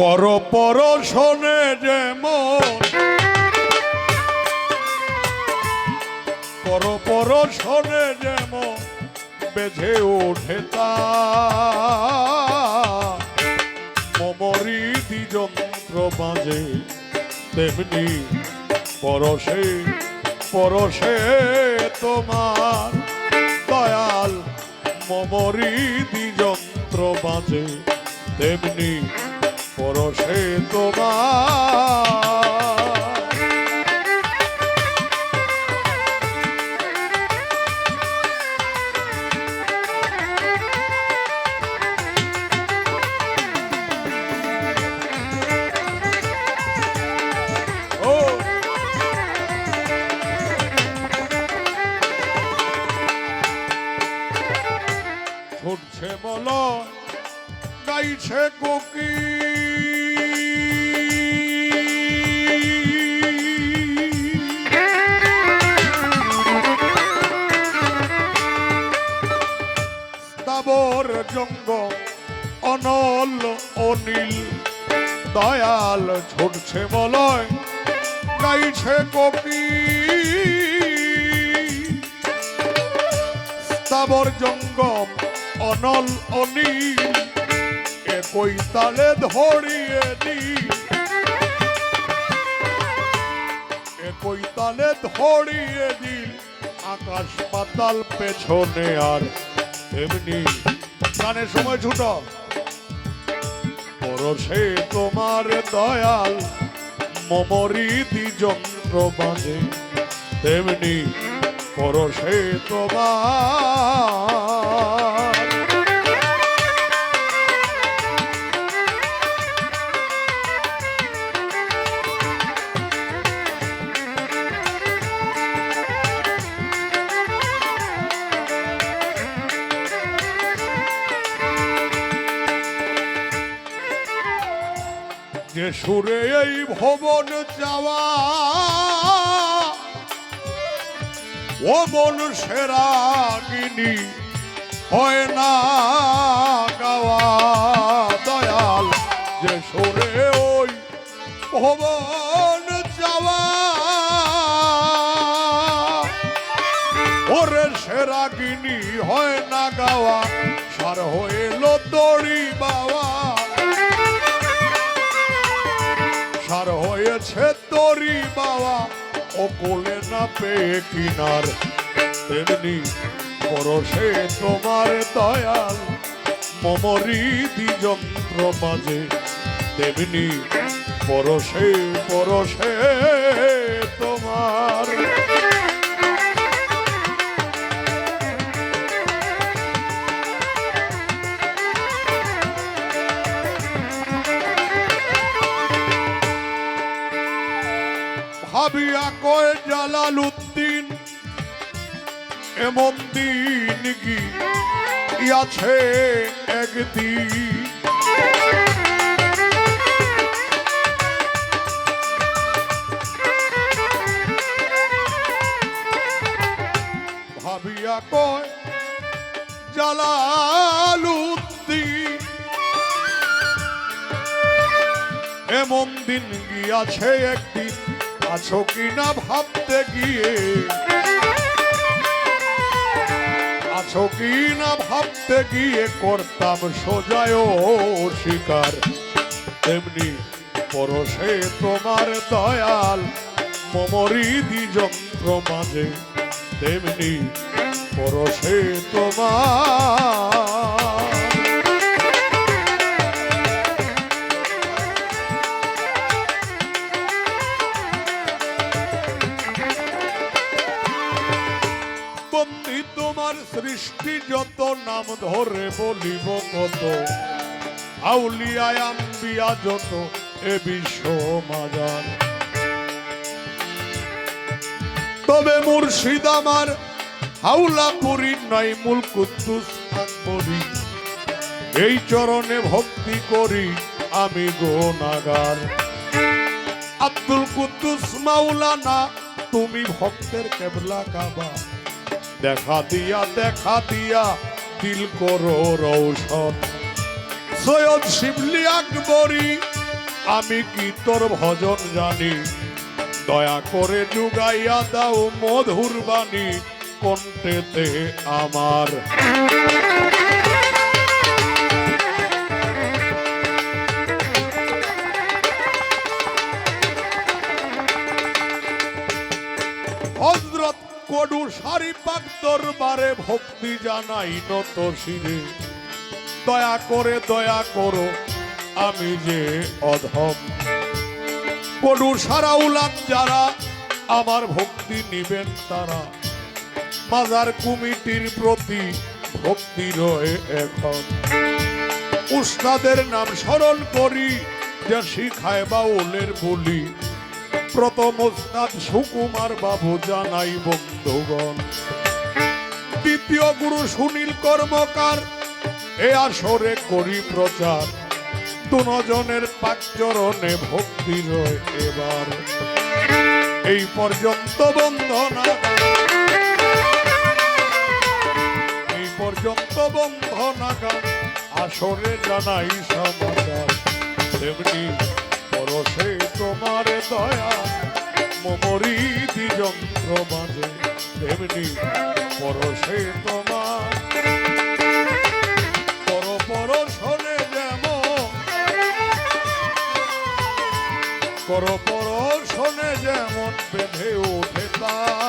কর পরশনে যেমন কর পরশনে যেমন বেঝে ওঠে তা। যন্ত্র বাজে, তেমনি পরশে পরশে তোমার দয়াল মমরি যন্ত্র বাজে, তেমনি পরশে তোমার। ছুটছে বল গাইছে কোকি স্থাবর অনল, অনিল। দয়াল ছুটছে বলয় গাইছে কোকি স্থাবর জঙ্গম, অনল, অনিল। একই তালে ধরিয়ে দি একই তালে ধরিয়ে দিল আকাশ পাতাল পেছনে আর এমনি গানের সময় ছুট। পরশে তোমার দয়াল মমরীতি যন্ত্র বাজে। তেমনি পরশে তোমার যে সুরে এই ভবন যাওয়া, ও মন সেরাগিনী হয় না গাওয়া, দয়াল যে সুরে ওই ভবন যাওয়া। ওরে সেরাগিনী হয় না গাওয়া, সার হইল দড়ি বাবা হয়েছে তরি বাবা ও কোলে না পেয়ে কিনার। তেমনি পরশে তোমার দয়াল, মমরি দি যন্ত্র মাঝে তেমনি পরশে পরশে ভাবিয়া কয় জালাল উদ্দিন এমন দিন আছে একদিন? ভাবিয়া কয় জালালুদ্দিন এমন দিন গিয়াছে একদিন? আছো কিনা ভাবতে গিয়ে? আছো কিনা ভাবতে গিয়ে করতাম সোজায় শিকার। তেমনি পরশে তোমার দয়াল মমরিদি যন্ত্র মাঝে। তেমনি পরশে তোমার তোমার সৃষ্টি যত নাম ধরে বলিব কত, আউলিয়ায় আম্বিয়া যত এ বিশ্ব মাজার। তবে মুর্শিদ আমার হাউলা পুরী নয় মূল কুদ্দুস এই চরণে ভক্তি করি আমি গোনাগার। আব্দুল কুদ্দুস মাওলানা, তুমি ভক্তের কেবলা কাবা। দেখা দিয়া দেখা দিয়া, তিল করো রৌশন। সৈয়দ শিবলি আকবরী, আমি কি তোর ভজন জানি? দয়া করে যুগাইয়া দাও মধুর বাণী কণ্ঠেতে আমার? কডু সারি পাক দরবারে ভক্তি জানাই নত শিরে দয়া করে, দয়া করো, আমি যে অধম। কডু সারা উলান যারা, আমার ভক্তি নিবেন তারা। মাজার কমিটির প্রতি ভক্তি রয়ে এখন। উস্তাদের নাম স্মরণ করি, যে শিখায় বাউলের বলি। প্রথম ওস্তাদ সুকুমার বাবু জানাই, বন্ধুগণ। দ্বিতীয় গুরু সুনীল কর্মকার, এ আসরে করি প্রচার। দুজনের পাকচরণে ভক্তি রয় এবার। এই পর্যন্ত বন্ধনা। এই পর্যন্ত বন্ধনা আসরে জানাই সমাচার। তেমনি পরশে তোমার দয়া। মমরি যন্ত্র বাজে তেমনি পরশে তোমার। পর পর শোনে যেমন। কর পর শোনে যেমন, বেঁধে ওঠে তার।